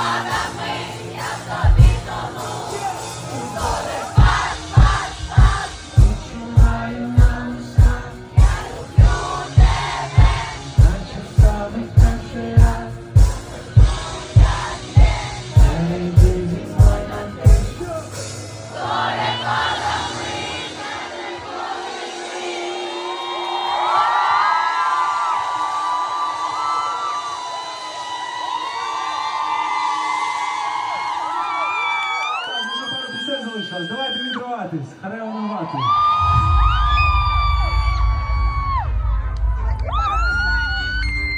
Father. Давайте відриватись. хареонувати.